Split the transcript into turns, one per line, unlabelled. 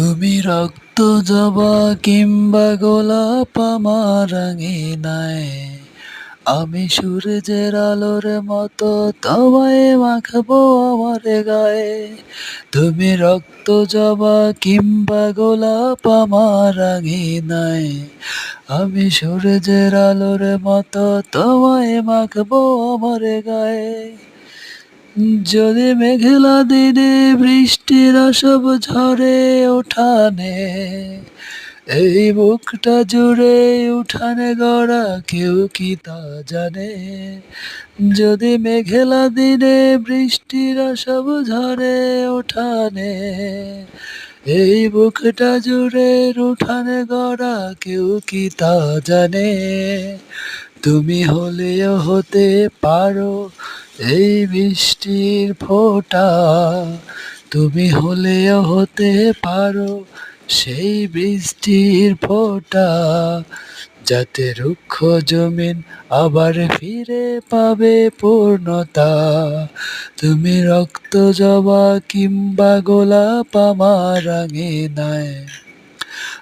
তুমি রক্ত জবা কিংবা গোলাপ আমার নাই আমি সূর্যের আলোর মতো তোমায় মাখবো আমার গায়ে। তুমি রক্ত জবা কিংবা গোলাপ আমার নাই আমি সূর্যের আলোর মতো তোমায় মাখবো আমার গায়ে। যদি মেঘলা দিনে বৃষ্টির সব ঝরে ওঠানে এই বুকটা জুড়ে উঠানে গড়া কেউ কি তা জানে? যদি মেঘলা দিনে বৃষ্টির সব ঝরে ওঠানে এই বুকটা জুড়ে উঠানে গড়া কেউ কি তা জানে? তুমি হলেও হতে পারো এই বৃষ্টির ফোঁটা তুমি হলেও হতে পারো। সেই বৃষ্টির ফোঁটা যাতে রুক্ষ জমিন আবার ফিরে পাবে পূর্ণতা। তুমি রক্ত জবা কিংবা গোলাপ আমার নাই